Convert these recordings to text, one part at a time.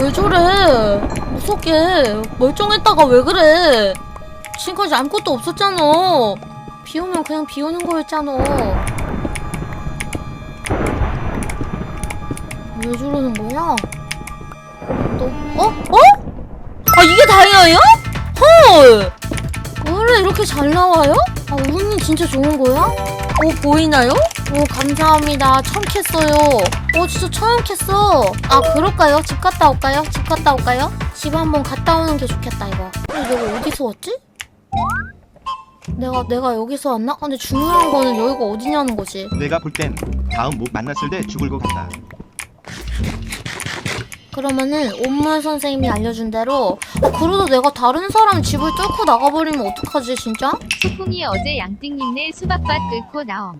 왜 저래? 무섭게 멀쩡했다가 왜 그래? 지금까지 아무것도 없었잖아. 비 오면 그냥 비 오는 거였잖아. 왜 저러는 거야? 또 어? 어? 아 이게 다이아야? 헐! 원래 이렇게 잘 나와요? 아 운이 진짜 좋은 거야? 오 보이나요? 오 감사합니다 처음 캤어요 오 진짜 처음 캤어 아 그럴까요? 집 갔다 올까요? 집 갔다 올까요? 집 한번 갔다 오는 게 좋겠다 이거 어, 내가 어디서 왔지? 내가 내가 여기서 왔나? 아, 근데 중요한 거는 여기가 어디냐는 거지 내가 볼 땐 다음 목 만났을 때 죽을 것 같다. 그러면은 옴물 선생님이 알려준 대로 어, 그러다 내가 다른 사람 집을 뚫고 나가버리면 어떡하지 진짜? 소풍이 어제 양띵님네 수박밭 뚫고 나옴.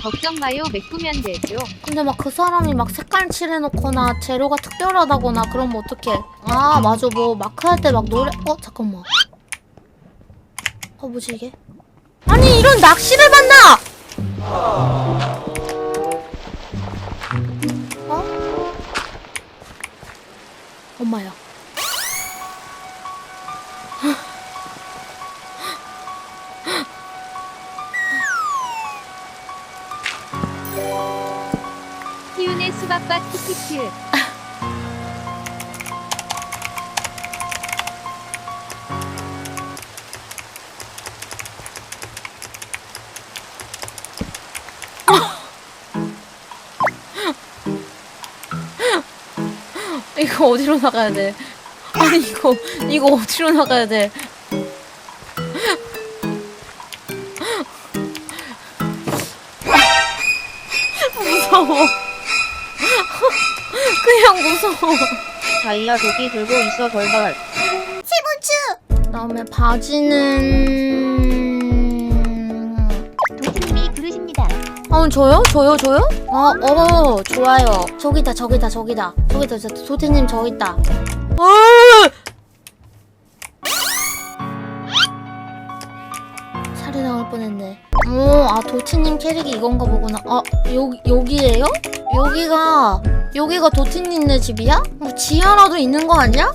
걱정 마요 메꾸면 되죠. 근데 막 그 사람이 막 색깔 칠해놓거나 재료가 특별하다거나 그러면 어떡해 아 맞아 뭐 마크 할 때 막 노래 어 잠깐만 어 뭐지 이게 아니 이런 낚시를 만나 엄마야 희윤의 수박밭 키키키. 이거 어디로 나가야 돼? 아니 이거 이거 어디로 나가야 돼? 무서워. 그냥 무서워. 다이아 도끼 들고 있어 돌발. 그다음에 바지는 어 저요? 저요? 저요? 어, 어, 좋아요. 저기다, 저기다, 저기다. 저기다, 저, 도태님 저기 있다. 어! 살이 나올 뻔했네. 오, 아, 도티님 캐릭이 이건가 보구나. 아, 여기, 여기에요? 여기가, 여기가 도티님네 집이야? 뭐, 지하라도 있는 거 아니야?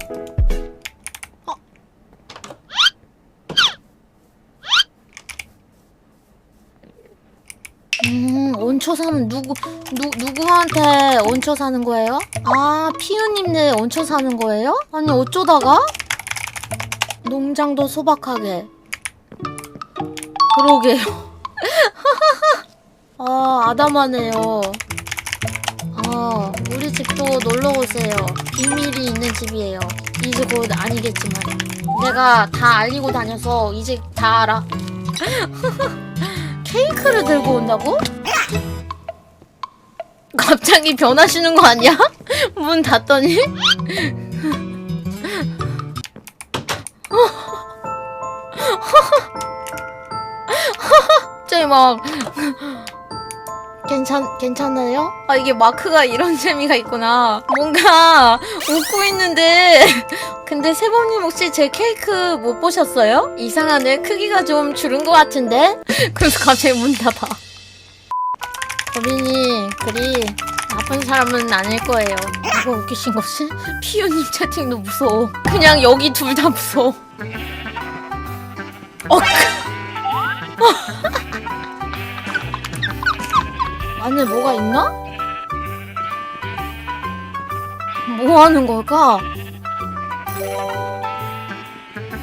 음, 얹혀 사면 누구, 누, 누구한테 얹혀 사는 거예요? 아, 피우님네 얹혀 사는 거예요? 아니, 어쩌다가? 농장도 소박하게. 그러게요. 아, 아담하네요. 아, 우리 집도 놀러 오세요. 비밀이 있는 집이에요. 이제 곧 아니겠지만. 내가 다 알리고 다녀서 이제 다 알아. 케이크를 들고 온다고? 갑자기 변하시는 거 아니야? 문 닫더니? 갑자기 막 괜찮 괜찮아요? 아 이게 마크가 이런 재미가 있구나. 뭔가 웃고 있는데 근데 세범님 혹시 제 케이크 못 보셨어요? 이상하네 크기가 좀 줄은 것 같은데 그래서 갑자기 문 닫아. 거빈이 그리 나쁜 사람은 아닐 거예요. 이거 웃기신 것이 피우님 채팅도 무서워. 그냥 여기 둘 다 무서워. 어. 안에 뭐가 있나? 뭐 하는 걸까?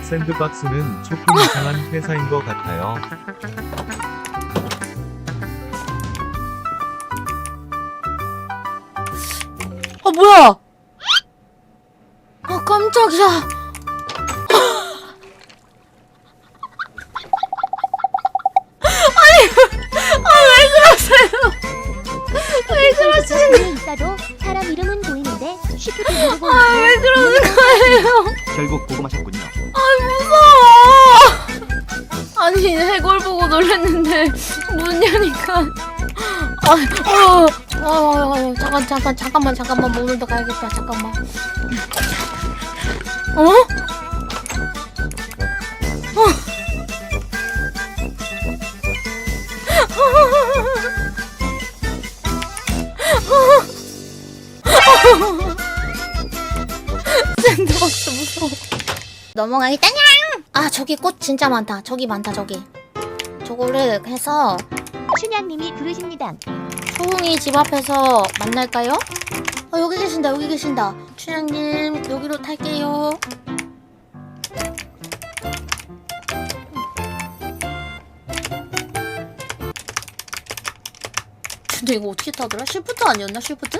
샌드박스는 조금 이상한 회사인 것 같아요. 아 뭐야? 아 깜짝이야. 위에 있다도 사람 이름은 보이는데 쉽게 모르고 아 왜 그러는 거예요? 결국 보고 마셨군요. 아 무서워. 아니 해골 보고 놀랐는데 문 여니까 아, 어, 어, 어, 어, 잠깐 잠깐 잠깐만 잠깐만 문을 더 가야겠다 잠깐만 어? 넘어가겠다냥! 아, 저기 꽃 진짜 많다. 저기 많다, 저기. 저거를 해서 춘향님이 부르십니다. 초웅이 집 앞에서 만날까요? 어, 여기 계신다, 여기 계신다. 춘향님, 여기로 탈게요. 근데 이거 어떻게 타더라? 쉬프트 아니었나? 쉬프트?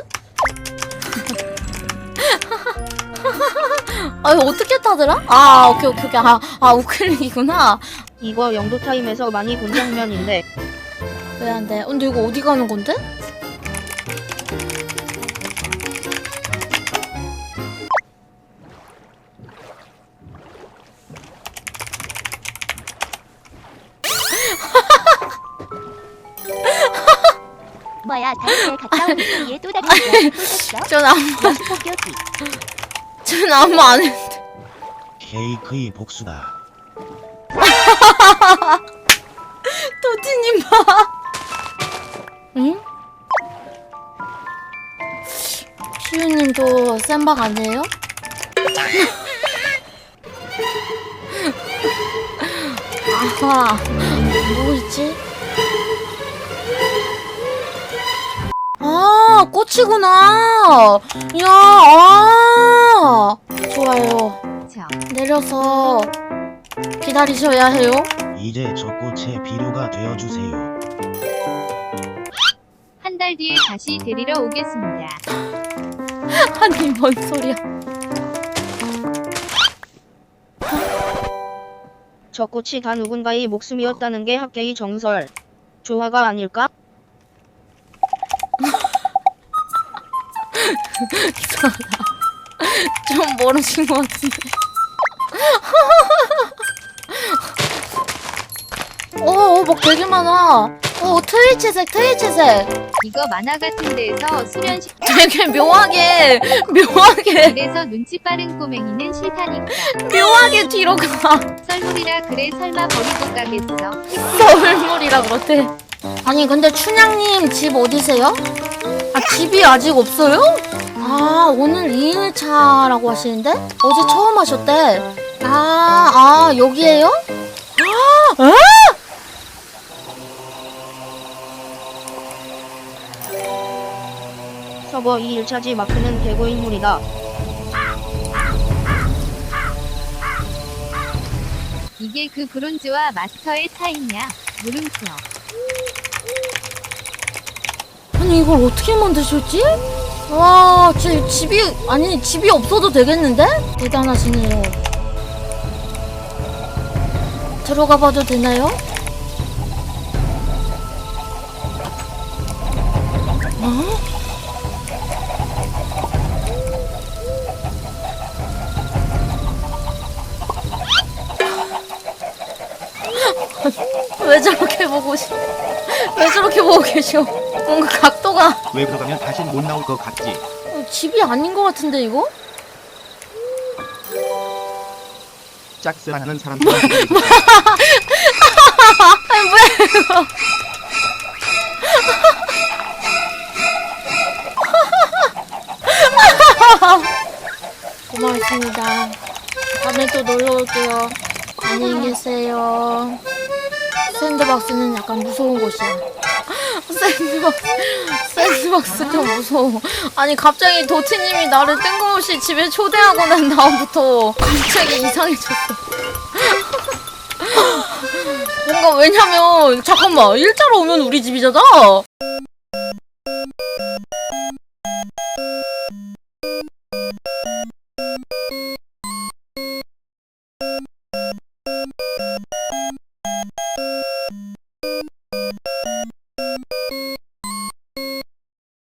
아, 이거 어떻게 타더라? 아, 오케이, 오케이, 오케이. 아, 아 우클릭이구나. 이거 영도 타임에서 많이 본 장면인데 왜 안 돼? 근데 이거 어디 가는 건데? 뭐야 다이소에 갔다 온 사이에 또 다른 거 꽂았어? 전 아무, 폭 전 아무 안 해. 케이크의 복수다. 도티님 봐. 응? 시우님도 센박 아니에요? 아하, 뭐 있지? 아, 꽃이구나. 이야, 아. 좋아요. 저. 내려서 기다리셔야 해요. 이제 저 꽃의 비료가 되어주세요. 한 달 뒤에 다시 데리러 오겠습니다. 아니, 뭔 소리야. 저 꽃이 다 누군가의 목숨이었다는 게 학계의 정설. 조화가 아닐까? 좀 멀어진 것 같은데. 어, 어, 막 되게 많아. 어, 트위치색, 트위치색. 이거 만화 같은 데에서 수련식 되게 묘하게, 묘하게, 그래서 눈치 빠른 꼬맹이는 싫다니까. 묘하게 뒤로 가. 썰물이라 그래 설마 버리고 가겠어. 서울물이라 그렇대. 아니, 근데 춘향님 집 어디세요? 아, 집이 아직 없어요? 아, 오늘 2일차라고 하시는데? 어제 처음 하셨대. 아, 아, 여기에요? 아, 에? 서버 2일차지 마크는 개고인물이다. 이게 그 브론즈와 마스터의 차이냐? 물음표. 아니 이걸 어떻게 만드셨지? 와, 제 집이 아니 집이 없어도 되겠는데? 대단하시네요. 들어가 봐도 되나요? 어? 왜 저렇게 보고 싶? 왜 저렇게 보고 계셔? 뭔가 각도가 왜 들어가면 다신 못 나올 것 같지? 어, 집이 아닌 것 같은데 이거? 짝스하는 사람 뭐, 들 아니 뭐야 이거? 고맙습니다. 다음에 또 놀러 올게요. 안녕히 계세요. 샌드박스는 약간 무서운 곳이야. 샌드박스, 샌드박스 좀 무서워. 아니, 갑자기 도티님이 나를 뜬금없이 집에 초대하고 난 다음부터 갑자기 이상해졌어. 뭔가 왜냐면, 잠깐만, 일자로 오면 우리 집이잖아?